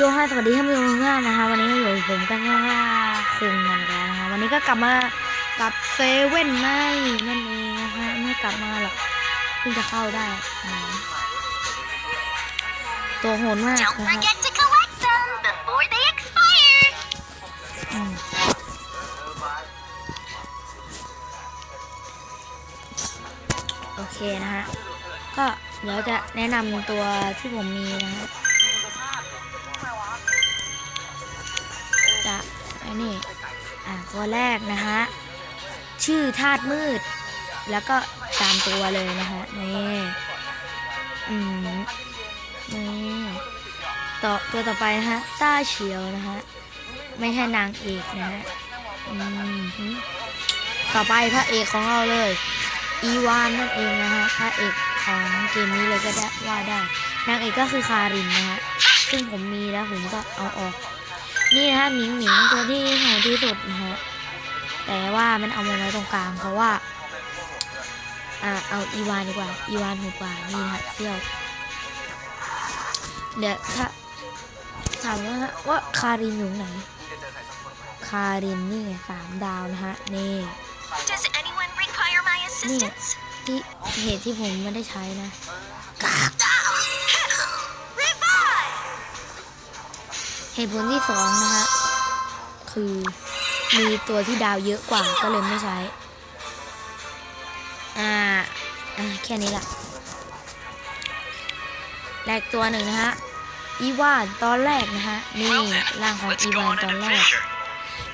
โยฮาสวัสดีท่านผู้ชมทุกท่านนะคะ วันนี้อยู่กับผมกันย่าคุงกันแล้วนะคะวันนี้ก็กลับมากับเซเว่นไนนั่นเองนะคะไม่กลับมาหรอกเพิ่งจะเข้าได้อืมตัวโหดมาก Don't นะคะ forget to collect them before they expire. อืมโอเคนะฮะก็เดี๋ยวจะแนะนำตัวที่ผมมีนะฮะจะ นี่อะตัวแรกนะฮะชื่อธาตุมืด แล้วก็ตามตัวเลยนะฮะนี่อืมนี่ต่อตัวต่อไปนะฮะต้าเฉียวนะฮะไม่ใช่นางเอกนะฮะอืมต่อไปพระเอกของเราเลย อีวานนั่นเองนะฮะพระเอกของเกมนี้เลยก็ได้ว่าได้นางเอกก็คือคารินนะฮะซึ่งผมมีแล้วผมก็เอาออก นี่นะฮะหมิงหมิงตัวที่โหดที่สุดนะฮะ แต่ว่ามันเอามาไว้ตรงกลางเพราะว่า อ่า เอาอีวานดีกว่า อีวานโหดกว่า นี่นะฮะเซี่ยว เดี๋ยวถ้าถามว่าว่าคารินอยู่ไหน คารินนี่ไงสามดาวนะฮะ นี่ Does anyone require my นี่ assistance? ที่เหตุที่ผมไม่ได้ใช้นะ Revive! เหตุผลที่สองนะฮะคือมีตัวที่ดาวเยอะกว่าก็เลยไม่ใช้ อ่า อ่าแค่นี้แหละแรกตัวหนึ่งนะฮะ อีวานตอนแรกนะฮะ นี่ร่างของอีวานตอนแรก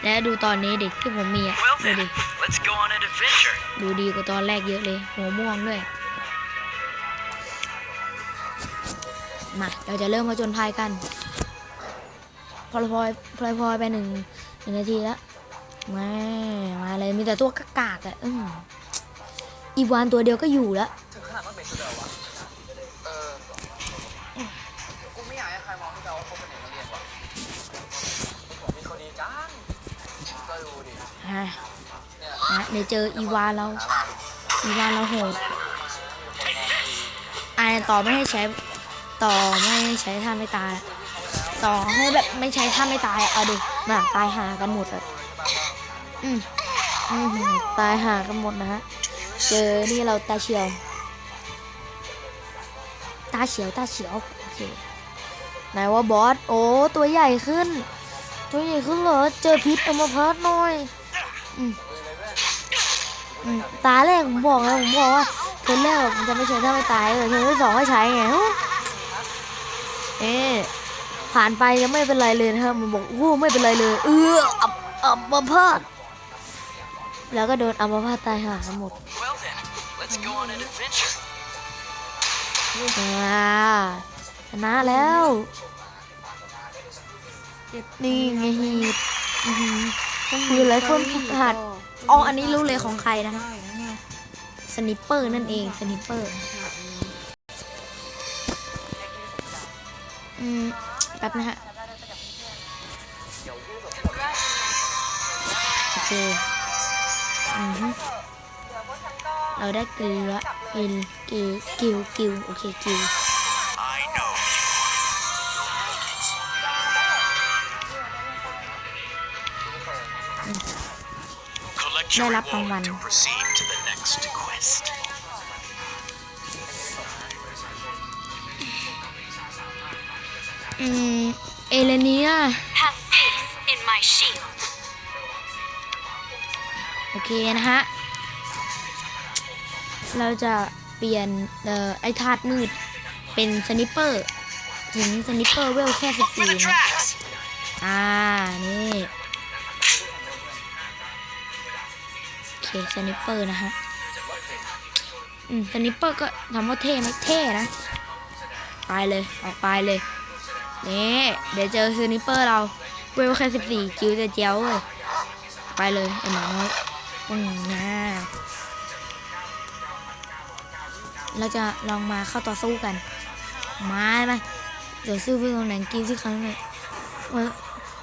และดูตอนนี้เด็กที่ผมมีอะ ดูดิ ดูดีกว่าตอนแรกเยอะเลย หัวม่วงด้วย มา เราจะเริ่มมาจนพายกัน พลอยพลอยพลอยพลอยไปหนึ่งหนึ่งนาทีแล้วมามาเลยมีแต่ตัวกากากๆอะอืมอีวานตัวเดียวก็อยู่แล้วกูไม่อยากให้ใครมองที่เราว่าเขาเป็นเด็กนักเรียนว่ะผมมีคนดีจังก็ดูดิอะนะเดี๋ยวเจออีวานเราอีวานเราโหดอ่าต่อไม่ให้ใช้ต่อไม่ให้ใช้ท่าไม่ตาย ต่อให้แบบไม่ใช้ท่าไม่ตายเอาดิน่ะตายหากันหมดอะอืมอืมตายหากันหมดนะฮะเจอนี่เราตาเฉียว ตาเฉียวตาเฉียวโอเคไหนว่าบอสโอ้ตัวใหญ่ขึ้น ตัวใหญ่ขึ้นเหรอเจอพิษเอามาพัดหน่อยอืมอืมตาแรกผมบอกแล้วผมบอกว่าเทอแรกผมจะไม่ใช้ถ้าไม่ตายเออเทอที่สองก็ใช้ไงเอ๊ะ ผ่านไปยังไม่เป็นไรเลยนะครับมันบอกโอ้ไม่เป็นไรเลย เอออับอับมาพาดแล้วก็โดนอัมพาตตายหาทั้งหมด Well then, let's go on an adventure. อ่าชนะแล้วนี่ไงฮีดอื้อหือคือไรเฟิลฝึกหัดอ๋ออันนี้รู้เลยของใครนะสนิปเปอร์นั่นเองสนิปเปอร์อืมแป๊บนะฮะโอเคอือฮึเราได้เกลืออินกิวกิวกิวโอเคกิวได้รับรางวัล เอเลเนีย Have faith in my shield. โอเคนะฮะ เราจะเปลี่ยนเอ่อไอ้ธาตุมืดเป็นสนิปเปอร์ถึงสนิปเปอร์เวลแค่สิบ For สี่ the นะ tracks. อ่า นี่โอเคสนิปเปอร์นะฮะ อืมสนิปเปอร์ก็ทำว่าเท่ไหมเท่นะ ไปเลย ออกไปเลย นี่เดี๋ยวเจอสนิปเปอร์เราเวลแค่สิบสี่จิ๋วจะเจียวเลยไปเลยไอหมาน้อยอืมนะเราจะลองมาเข้าต่อสู้กัน มาไหมเดี๋ยวซื้อไปตรงไหนกินสิครั้งหนึ่ง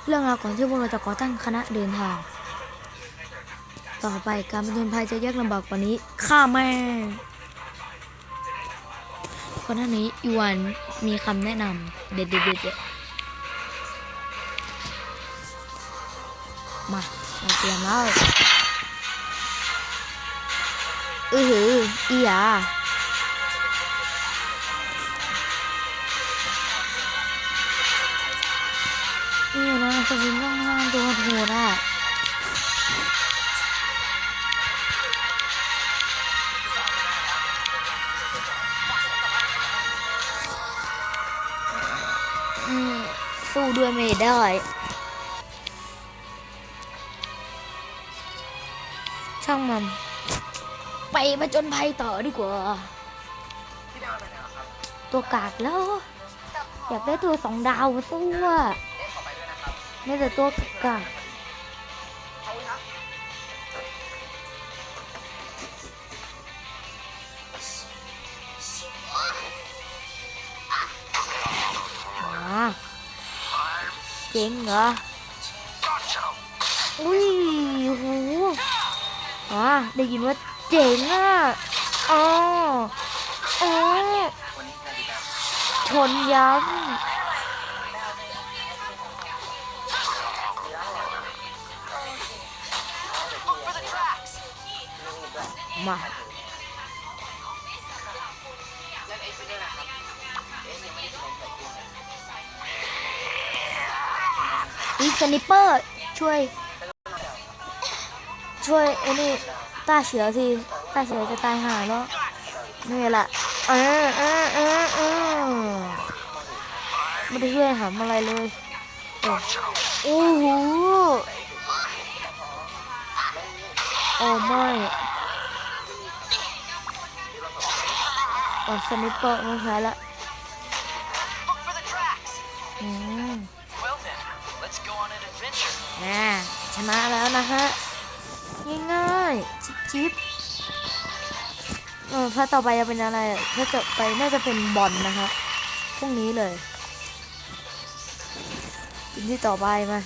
เรื่องราวก่อนที่พวกเราจะก่อตั้งคณะเดินทาง ต่อไปการผจญภัยจะยากลำบากกว่านี้ ข้าแม่ อนหน้านี้ยวันมีคำแนะนำเด็ดเด็ดเด็ดมาเราเตรียมแล้วอือหืออีหยเนี่ยนะสวินต้องสร้งตัวโหนะ ไม่ได้ ช่างมัน ไปมาจนภัยต่อดีกว่า ตัวกากแล้ว อยากได้ตัวสองดาวสู้อะไปด้วไม่แต่ตัวกากอบคุณครับอ่า เจ๋งเหรอ อุ้ยโหอ่าได้ยินว่าเจ๋งอะอ๋ออ๋อชนย้ำมา อีสนิปเปอร์ช่วย ช่วยไอ้นี่ต้าเฉียวทีต้าเฉียวจะตายห่าแล้วนี่แหละเออเออเออเออไม่ได้ช่วยหาอะไรเลยโอ้โหโอ้ไม่อ๋อสนิปเปอร์ไม่ใช่ละ อ่าชนะแล้วนะฮะ ง่ายๆ จิ๊บจิ๊บเออถ้าต่อไปจะเป็นอะไร ถ้าจะไปน่าจะเป็นบอลนะคะพรุ่งนี้เลยพื้นที่ต่อไปมา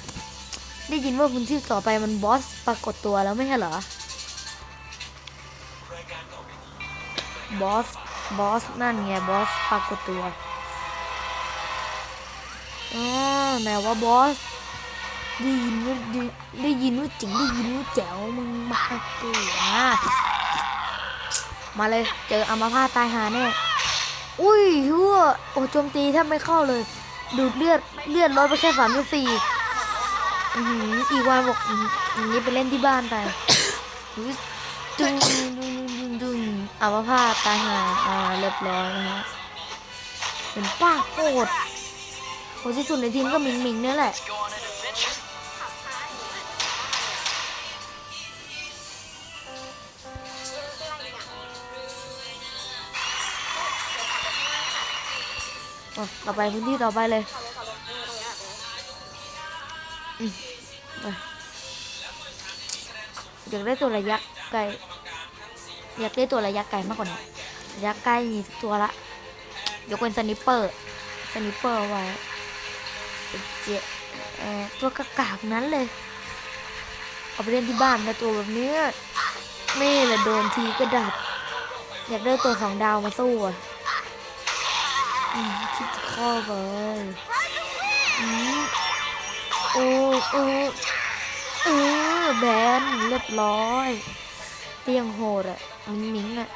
ได้ยินว่าพื้นที่ต่อไปมันบอสปรากฏตัวแล้วไม่ใช่เหรอบอส บอส นั่นไง บอสปรากฏตัวอ๋อแม้ว่าบอส ได้ยินว่าได้ยินว่าเจ๋งได้ยินว่าแจ๋วมึงมาตัวมาเลยเจออัมาพาตตายหาแน่อุ้ยหัวโอ้โจมตีแทบไม่เข้าเลย ดูดเลือดเลือดลดไปแค่สามสิบสี่อืออีกวันบอกอื้อหืออย่างนี้ไปเล่นที่บ้านไปอุ๊ยดึงดึงดึงดึงดึงอัมาพาตตายหาอ่าเรียบร้อยนะฮะเป็นป้าโคตรโหดที่สุดในทีมก็มิงมิงเนี่ยแหละ อะต่อไปพื้นที่ต่อไปเลยอยากได้ตัวระยะไกล อยากได้ตัวระยะไกลมากกว่านี้ระยะใกล้มีตัวละ ยกเป็นสนิปเปอร์ สนิปเปอร์ไว้เจเอ่อตัวกากากนั้นเลย เอาไปเล่นที่บ้านนะตัวแบบนี้ยนี่ละโดนทีก็ดับ อยากได้ตัวสองดาวมาสู้อะ คิดจะเข้าไปอืมโอ้เออเออแบนเรียบร้อยเตียงโหดอะมิงมิงอะ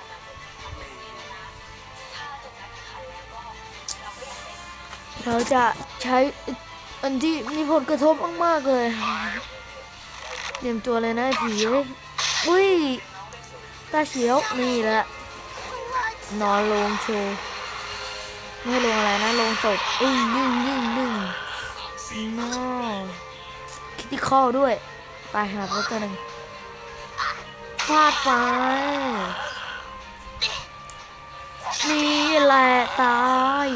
เราจะใช้อันที่มีผลกระทบมากๆเลย เตรียมตัวเลยนะผีอุ้ย ตาเขียว นี่แหละ นอนลงโชว์ ไม่ให้ลงอะไรนะลงศพอึ้งยึ่งยึ่งยึ่งนอคิดที่ข้อด้วยตายหาไปตัวหนึ่งฟาดไป นี่แหละตาย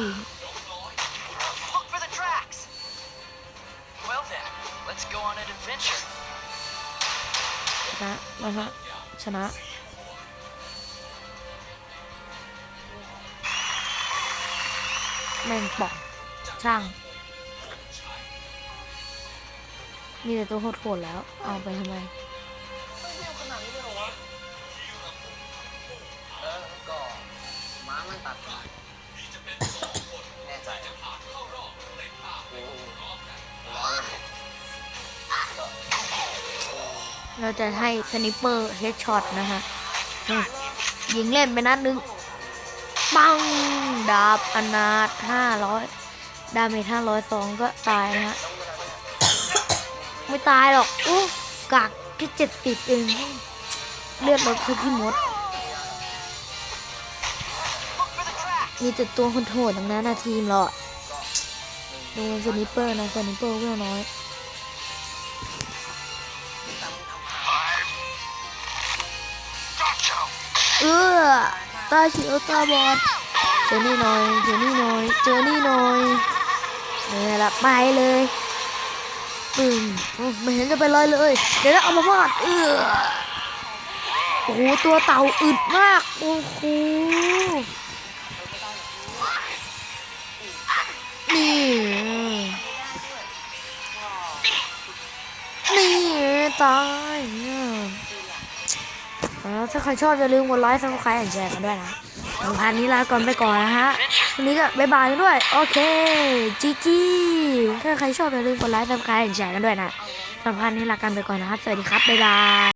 Look for the tracks. Well then, let's go on an adventure. ชนะนะฮะชนะ แม่งปอกช่าง มีแต่ตัวโหดๆแล้ว เอาไปทำไมเออก็ม้ามันตัดแน่ใจโอ้โหร้อยเลยก็เราจะให้สนิปเปอร์เฮดช็อตนะฮะอืมยิงเล่นไปนัดนึง ปัง ดาบอนาถห้าร้อยดาเมจห้าร้อยสองก็ตายนะฮะ ไม่ตายหรอกอู้กากแค่เจ็ดสิบเอง เลือดลดคือพี่มด มีแต่ตัวคนโหดทั้งนั้นนะทีมเราดูสนิปเปอร์นะสนิปเปอร์เวลน้อยเออ ตาเขียวตาบอดเจอนี่หน่อยเจอนี่หน่อยเจอนี่หน่อยเนี่ยละไปเลยปึ้งไม่เห็นจะเป็นไรเลย เดี๋ยวนะเอามาพาดเออโอ้โหตัวเต่าอึดมากโอ้โหนี่นี่ตายเนี่ย แล้วถ้าใครชอบอย่าลืมกดไลค์ซับสไครต์แชร์กันด้วยนะสำหรับนี้ลาก่อนไปก่อนนะฮะวันนี้ก็บ๊ายบายกันด้วย โอเคจีจีถ้าใครชอบอย่าลืมกดไลค์ซับสไครต์แชร์กันด้วยนะสำหรับนี้ลากันไปก่อนนะครับ สวัสดีครับ บ๊ายบาย